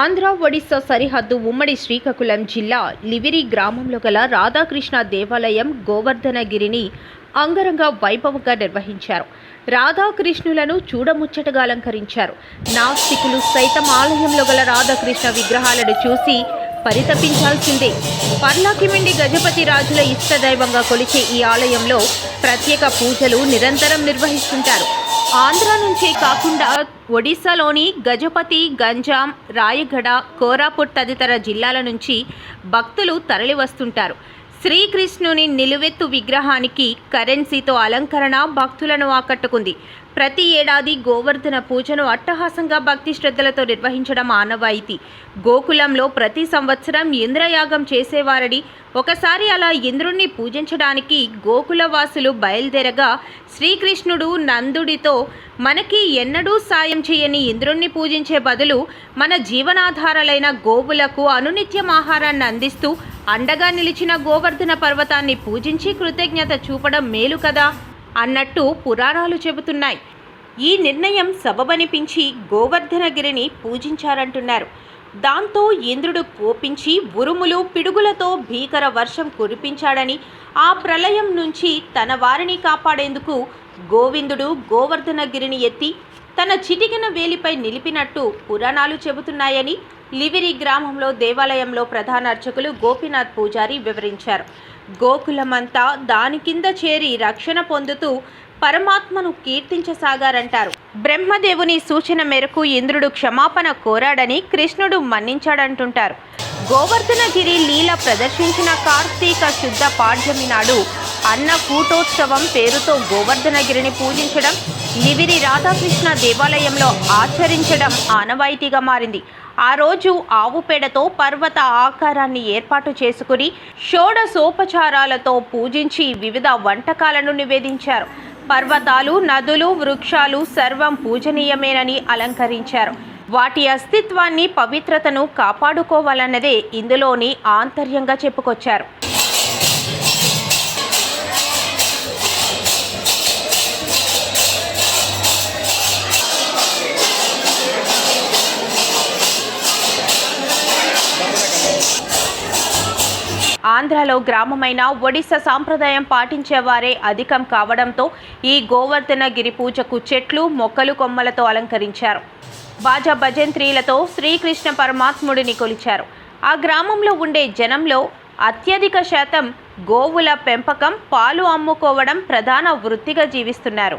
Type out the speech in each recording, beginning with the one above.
ఆంధ్ర ఒడిశా సరిహద్దు ఉమ్మడి శ్రీకాకుళం జిల్లా లివిరి గ్రామంలో గల రాధాకృష్ణ దేవాలయం గోవర్ధనగిరిని అంగరంగ వైభవంగా నిర్వహించారు. రాధాకృష్ణులను చూడముచ్చటగా అలంకరించారు. నాస్తికులు సైతం ఆలయంలో గల రాధాకృష్ణ విగ్రహాలను చూసి పరితపించాల్సిందే. పర్లాకిమిండి గజపతి రాజుల ఇష్టదైవంగా కొలిచే ఈ ఆలయంలో ప్రత్యేక పూజలు నిరంతరం నిర్వహిస్తుంటారు. ఆంధ్ర నుంచే కాకుండా ఒడిశాలోని గజపతి గంజాం రాయగడ కోరాపుట్ తదితర జిల్లాల నుంచి భక్తులు తరలివస్తుంటారు. శ్రీకృష్ణుని నిలువెత్తు విగ్రహానికి కరెన్సీతో అలంకరణ భక్తులను ఆకట్టుకుంది. ప్రతి ఏడాది గోవర్ధన పూజను అట్టహాసంగా భక్తి శ్రద్ధలతో నిర్వహించడం ఆనవాయితీ. గోకులంలో ప్రతి సంవత్సరం ఇంద్రయాగం చేసేవారని ఒకసారి అలా ఇంద్రుణ్ణి పూజించడానికి గోకుల వాసులు బయలుదేరగా శ్రీకృష్ణుడు నందుడితో మనకి ఎన్నడూ సాయం చేయని ఇంద్రుణ్ణి పూజించే బదులు మన జీవనాధారాలైన గోవులకు అనునిత్యం ఆహారాన్ని అందిస్తూ అండగా నిలిచిన గోవర్ధన పర్వతాన్ని పూజించి కృతజ్ఞత చూపడం మేలు కదా? అన్నట్టు పురాణాలు చెబుతున్నాయి. ఈ నిర్ణయం సబబనిపించి గోవర్ధనగిరిని పూజించారంటున్నారు. దాంతో ఇంద్రుడు కోపించి ఉరుములు పిడుగులతో భీకర వర్షం కురిపించాడని ఆ ప్రళయం నుంచి తన వారిని కాపాడేందుకు గోవిందుడు గోవర్ధనగిరిని ఎత్తి తన చిటికిన వేలిపై నిలిపినట్టు పురాణాలు చెబుతున్నాయని లివిరి గ్రామంలో దేవాలయంలో ప్రధాన అర్చకులు గోపీనాథ్ పూజారి వివరించారు. గోకులమంతా దాని కింద చేరి రక్షణ పొందుతూ పరమాత్మను కీర్తించసాగారంటారు. బ్రహ్మదేవుని సూచన మేరకు ఇంద్రుడు క్షమాపణ కోరాడని కృష్ణుడు మన్నించాడంటుంటారు. గోవర్ధనగిరి లీల ప్రదర్శించిన కార్తీక శుద్ధ పాడ్యమి నాడు అన్న కూటోత్సవం పేరుతో గోవర్ధనగిరిని పూజించడం నివిరి రాధాకృష్ణ దేవాలయంలో ఆచరించడం ఆనవాయితీగా మారింది. ఆ రోజు ఆవు పేడతో పర్వత ఆకారాన్ని ఏర్పాటు చేసుకుని షోడసోపచారాలతో పూజించి వివిధ వంటకాలను నివేదించారు. పర్వతాలు నదులు వృక్షాలు సర్వం పూజనీయమేనని అలంకరించారు. వాటి అస్తిత్వాన్ని పవిత్రతను కాపాడుకోవాలన్నదే ఇందులోని ఆంతర్యంగా చెప్పుకొచ్చారు. ఆంధ్రలో గ్రామమైన ఒడిశా సాంప్రదాయం పాటించేవారే అధికం కావడంతో ఈ గోవర్ధన గిరి పూజకు చెట్లు మొక్కలు కొమ్మలతో అలంకరించారు. బాజా భజంత్రీలతో శ్రీకృష్ణ పరమాత్ముడిని కొలిచారు. ఆ గ్రామంలో ఉండే జనంలో అత్యధిక శాతం గోవుల పెంపకం పాలు అమ్ముకోవడం ప్రధాన వృత్తిగా జీవిస్తున్నారు.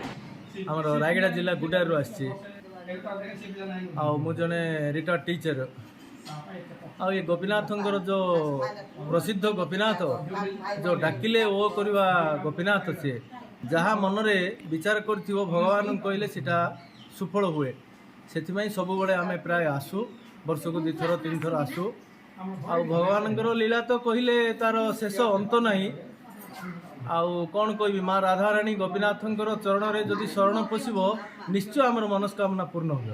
రాయగడ జిల్లా వచ్చి ଆଉ ଏ ଗୋପୀନାଥଙ୍କର ଯେଉଁ ପ୍ରସିଦ୍ଧ ଗୋପୀନାଥ ଯେଉଁ ଡାକିଲେ ଓ କରିବା ଗୋପୀନାଥ ସିଏ ଯାହା ମନରେ ବିଚାର କରିଥିବ ଭଗବାନଙ୍କୁ କହିଲେ ସେଇଟା ସୁଫଳ ହୁଏ। ସେଥିପାଇଁ ସବୁବେଳେ ଆମେ ପ୍ରାୟ ଆସୁ ବର୍ଷକୁ ଦୁଇଥର ତିନିଥର ଆସୁ। ଆଉ ଭଗବାନଙ୍କର ଲୀଳା ତ କହିଲେ ତାର ଶେଷ ଅନ୍ତ ନାହିଁ। ଆଉ କ'ଣ କହିବି ମା ରାଧାରାଣୀ ଗୋପୀନାଥଙ୍କର ଚରଣରେ ଯଦି ଶରଣ ପଶିବ ନିଶ୍ଚୟ ଆମର ମନସ୍କାମନା ପୂର୍ଣ୍ଣ ହେବ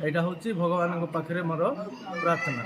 ଏଇଟା ହେଉଛି ଭଗବାନଙ୍କ ପାଖରେ ମୋର ପ୍ରାର୍ଥନା